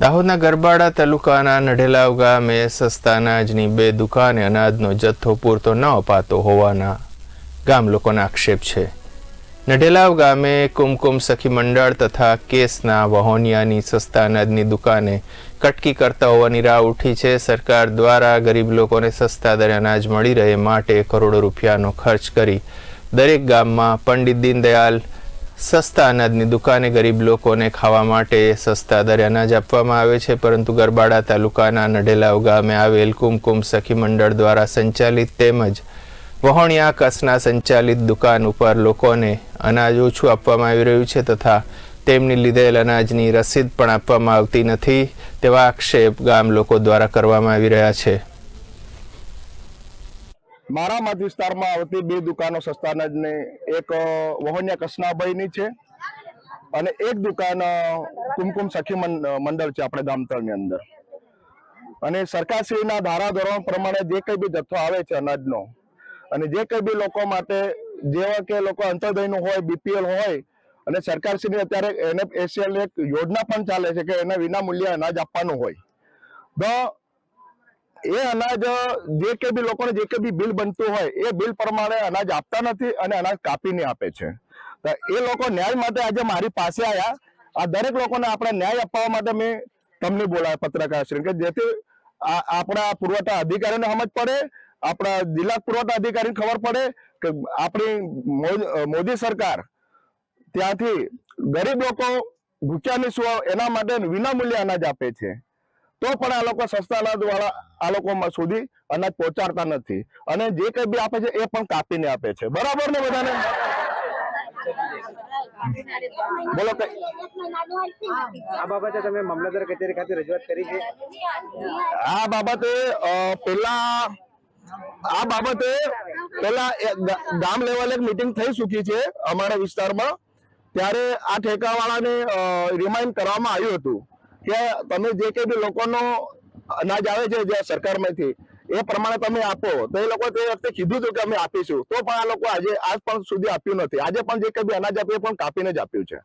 દાહોદના ગરબાડા તાલુકાના નઢેલાવ ગામે સસ્તા અનાજની બે દુકાને અનાજનો જથ્થો પૂરતો ન અપાતો હોવાના ગામ લોકોના આક્ષેપ છે. નઢેલાવ ગામે કુમકુમ સખી મંડળ તથા કેસના વહોનિયાની સસ્તા અનાજની દુકાને કટકી કરતા હોવાની રાહ ઉઠી છે. સરકાર દ્વારા ગરીબ લોકોને સસ્તા દરે અનાજ મળી રહે માટે કરોડો રૂપિયાનો ખર્ચ કરી દરેક ગામમાં પંડિત દીનદયાલ સસ્તા અનાજની દુકાને ગરીબ લોકોને ખાવા માટે સસ્તા દરે અનાજ આપવામાં આવે છે, પરંતુ ગરબાડા તાલુકાના નઢેલાવ ગામે આવેલ કુમકુમ સખી મંડળ દ્વારા સંચાલિત તેમજ વહોણિયા કસના સંચાલિત દુકાન ઉપર લોકોને અનાજ ઓછું આપવામાં આવી રહ્યું છે તથા તેમની લીધેલ અનાજની રસીદ પણ આપવામાં આવતી નથી તેવા આક્ષેપ ગામ લોકો દ્વારા કરવામાં આવી રહ્યા છે. મારા મત વિસ્તારમાં આવતી બે દુકાનો સસ્તા અનાજને એક વહોનિયા કસનાભાઈની છે અને એક દુકાન કુમકુમ સખી મંડળ છે આપણે ગામતળની અંદર. અને સરકારશ્રીના ધારાધોરણ પ્રમાણે જે કંઈ બી જથ્થો આવે છે અનાજનો અને જે કંઈ બી લોકો માટે, જેવા કે લોકો અંતર્દયનું હોય, બીપીએલ હોય અને સરકારશ્રીની અત્યારે એનએફએસએલ એક યોજના પણ ચાલે છે કે એને વિના મૂલ્યે અનાજ આપવાનું હોય. તો એ અનાજ, જે કે બી લોકોને જે કે બી બિલ બનતું હોય, એ બિલ પ્રમાણે અનાજ આપતા નથી અને અનાજ કાપીને આપે છે. તો એ લોકો ન્યાય માટે આજે મારી પાસે આવ્યા આ દરેક લોકોને આપણે ન્યાય અપાવવા માટે મેં તમને બોલાવ્યા પત્રકાર કે જેથી આપણા પુરવઠા અધિકારીને સમજ પડે, આપણા જિલ્લા પુરવઠા અધિકારીને ખબર પડે કે આપણી મોદી સરકાર ત્યાંથી ગરીબ લોકો ભૂખ્યા નહીં એના માટે વિનામૂલ્ય અનાજ આપે છે. તો પણ આ લોકો સસ્તા વાળા આ લોકો સુધી અનાજ પહોંચાડતા નથી. અને જે કઈ બી આપે છે એ પણ કાપીને આપે છે. બરાબર ને બધાને? બોલો આ બાબતે તમે મામલતદાર કચેરી ખાતે રજૂઆત કરી છે? આ બાબતે પેલા આ બાબતે પેલા ગામ લેવલે મીટિંગ થઈ ચૂકી છે અમારા વિસ્તારમાં. ત્યારે આ ઠેકાવાળાને રિમાઇન્ડ કરવામાં આવ્યું હતું. કે તમે જે કઈ બી લોકોનો અનાજ આવે છે જે સરકારમાંથી, એ પ્રમાણે તમે આપો. તો એ લોકો તે વખતે કીધું હતું કે અમે આપીશું. તો પણ આ લોકો આજે, આજ પણ સુધી આપ્યું નથી. આજે પણ જે કે બી અનાજ આપ્યું એ પણ કાપીને જ આપ્યું છે.